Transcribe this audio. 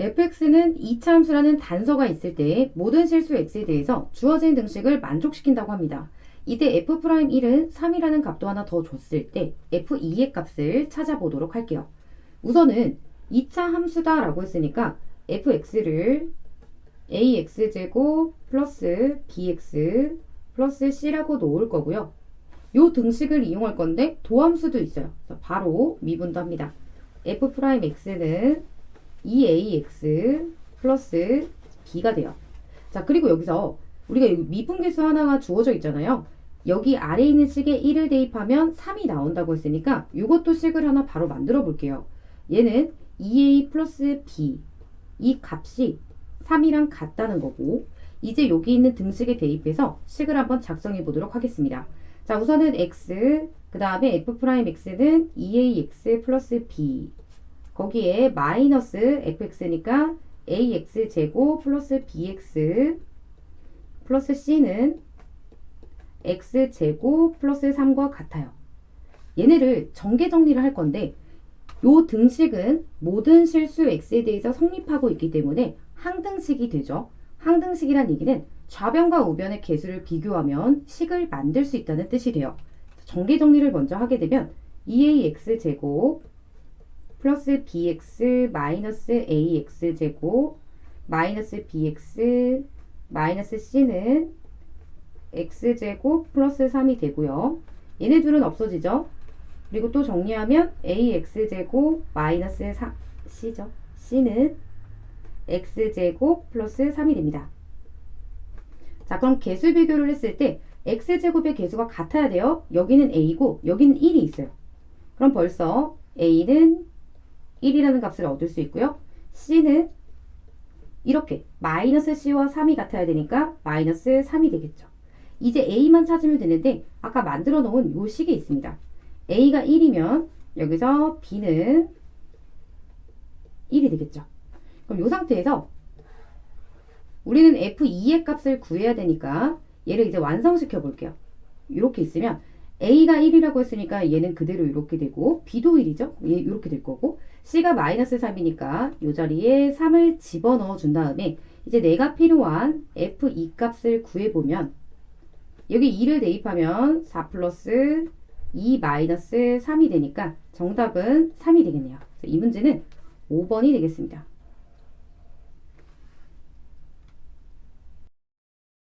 fx는 이차 함수라는 단서가 있을 때 모든 실수 x에 대해서 주어진 등식을 만족시킨다고 합니다. 이때 f'1은 3이라는 값도 하나 더 줬을 때 f2의 값을 찾아보도록 할게요. 우선은 2차 함수다 라고 했으니까 fx를 ax제곱 플러스 bx 플러스 c라고 놓을 거고요. 요 등식을 이용할 건데 도함수도 있어요. 바로 미분도 합니다. f'x는 2ax 플러스 b가 돼요. 자, 그리고 여기서 우리가 여기 미분계수 하나가 주어져 있잖아요. 여기 아래에 있는 식에 1을 대입하면 3이 나온다고 했으니까 이것도 식을 하나 바로 만들어 볼게요. 얘는 2a 플러스 b 이 값이 3이랑 같다는 거고 이제 여기 있는 등식에 대입해서 식을 한번 작성해 보도록 하겠습니다. 자, 우선은 x 그 다음에 f'x는 2ax 플러스 b 거기에 마이너스 fx니까 ax 제곱 플러스 bx 플러스 c는 x 제곱 플러스 3과 같아요. 얘네를 전개 정리를 할 건데 요 등식은 모든 실수 x에 대해서 성립하고 있기 때문에 항등식이 되죠. 항등식이란 얘기는 좌변과 우변의 개수를 비교하면 식을 만들 수 있다는 뜻이 돼요. 전개 정리를 먼저 하게 되면 2ax 제곱 플러스 bx 마이너스 ax 제곱 마이너스 bx 마이너스 c는 x제곱 플러스 3이 되고요. 얘네 둘은 없어지죠. 그리고 또 정리하면 ax제곱 마이너스 4, c죠. c는 x제곱 플러스 3이 됩니다. 자, 그럼 개수 비교를 했을 때 x제곱의 개수가 같아야 돼요. 여기는 a고 여기는 1이 있어요. 그럼 벌써 a는 1이라는 값을 얻을 수 있고요. c는 이렇게 마이너스 c와 3이 같아야 되니까 마이너스 3이 되겠죠. 이제 a만 찾으면 되는데 아까 만들어 놓은 요 식이 있습니다. a가 1이면 여기서 b는 1이 되겠죠. 그럼 이 상태에서 우리는 f2의 값을 구해야 되니까 얘를 이제 완성시켜 볼게요. 이렇게 있으면 a가 1이라고 했으니까 얘는 그대로 이렇게 되고 b도 1이죠. 얘 이렇게 될 거고 c가 마이너스 3이니까 이 자리에 3을 집어넣어 준 다음에 이제 내가 필요한 f2 값을 구해보면 여기 2를 대입하면 4 플러스 2 마이너스 3이 되니까 정답은 3이 되겠네요. 이 문제는 5번이 되겠습니다.